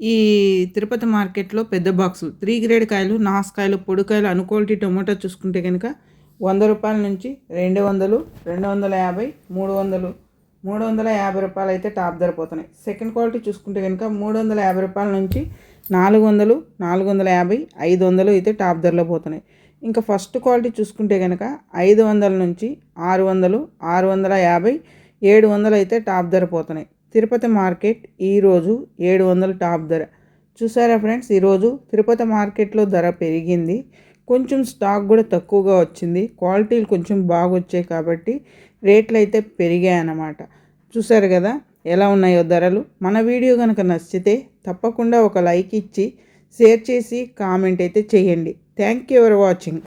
ఈ తిరుపతి మార్కెట్లో పెద్ద బాక్సులు. త్రీ గ్రేడ్ కాయలు నాసుకాయలు పొడికాయలు అనుకోల్టీ టొమాటో చూసుకుంటే కనుక వంద రూపాయల నుంచి రెండు వందలు రెండు వందల యాభై మూడు వందలు మూడు వందల యాభై రూపాయలు అయితే టాప్ ధర పోతున్నాయి. సెకండ్ క్వాలిటీ చూసుకుంటే కనుక మూడు వందల యాభై రూపాయల నుంచి నాలుగు వందలు నాలుగు వందల యాభై ఐదు వందలు అయితే టాప్ ధరలో పోతున్నాయి. ఇంకా ఫస్ట్ క్వాలిటీ చూసుకుంటే కనుక ఐదు వందల నుంచి ఆరు వందలు ఆరు వందల యాభై ఏడు వందలు అయితే టాప్ ధర పోతున్నాయి. తిరుపతి మార్కెట్ ఈరోజు ఏడు వందల టాప్ ధర. చూసారా ఫ్రెండ్స్ ఈరోజు తిరుపతి మార్కెట్లో ధర పెరిగింది. కొంచెం స్టాక్ కూడా తక్కువగా వచ్చింది. క్వాలిటీలు కొంచెం బాగా వచ్చాయి కాబట్టి రేట్లు అయితే పెరిగాయి అన్నమాట చూసారు కదా ఎలా ఉన్నాయో ధరలు. మన వీడియో కనుక నచ్చితే తప్పకుండా ఒక లైక్ ఇచ్చి షేర్ చేసి కామెంట్ అయితే చేయండి. Thank you for watching.